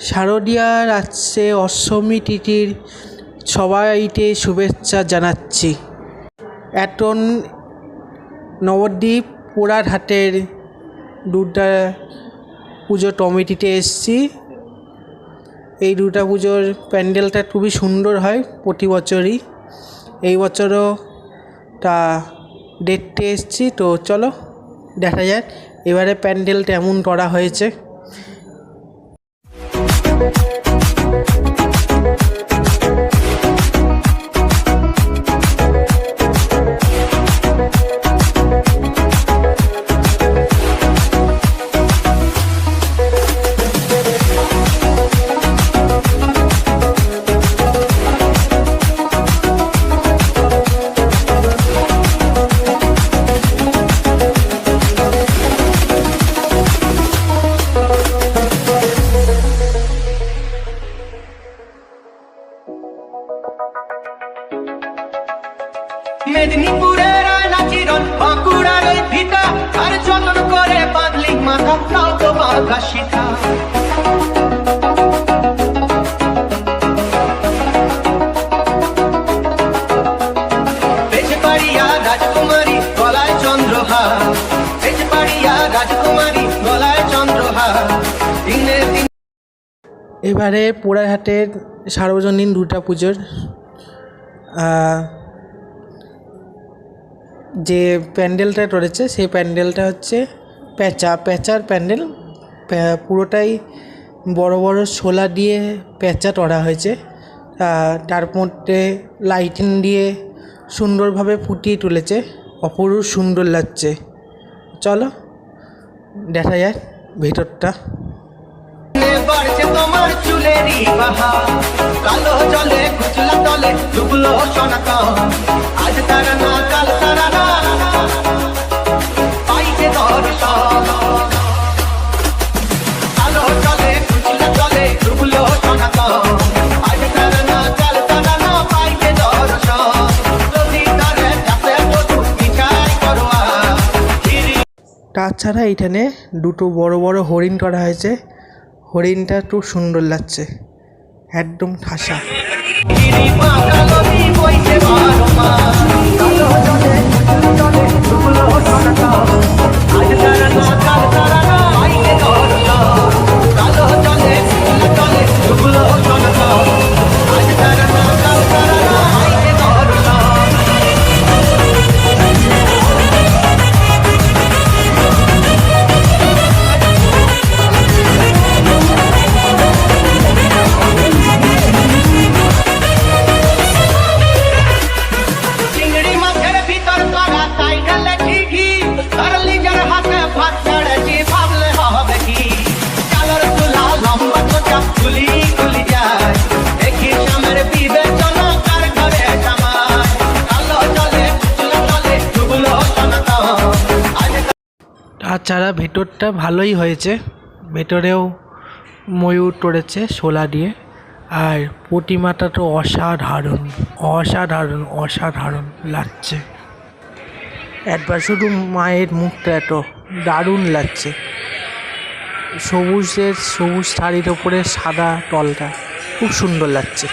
শারদীয়ার আসছে অষ্টমী তিথির সবাইকে শুভেচ্ছা জানাচ্ছি। এখন নবদ্বীপ পোড়ারহাটের দুর্গা পুজো কমিটিতে এসেছি। এই দুর্গা পুজোর প্যান্ডেলটা খুবই সুন্দর হয় প্রতি বছরই। এই বছরও তা দেখতে এসেছি, তো চলো দেখা যাক। এবারে প্যান্ডেল কেমন করা হয়েছে। Thank মেদিনীপুরের আয়না বাঁকুড়ার আর যতন করে মাথা, তাও তো গলায় এবারে পোড়াহাটের সার্বজনীন দুর্গা পুজোর যে প্যান্ডেলটা রয়েছে, সেই প্যান্ডেলটা হচ্ছে প্যাঁচা প্যাঁচার প্যান্ডেল পুরোটাই বড় বড় শোলা দিয়ে প্যাঁচা করা হয়েছে। তার মধ্যে লাইটিং দিয়ে সুন্দরভাবে ফুটিয়ে তুলেছে। অপরূপ সুন্দর লাগছে। চলো, দেখা যায় ভেতরটা। কালো জলে তলে ডুবলো আজ তারা তাছাড়া এইখানে দুটো বড় বড় হরিণ করা হয়েছে। হরিণটা খুব সুন্দর লাগছে। একদম ঠাসা। তাছাড়া ভেতরটা ভালোই হয়েছে। ভেতরেও ময়ূর করেছে শোলা দিয়ে। আর প্রতিমাটা তো অসাধারণ অসাধারণ অসাধারণ লাগছে। একবার শুধু মায়ের মুখটা এত দারুণ লাগছে। সবুজের, সবুজ শাড়ির ওপরে সাদা টলটা খুব সুন্দর লাগছে।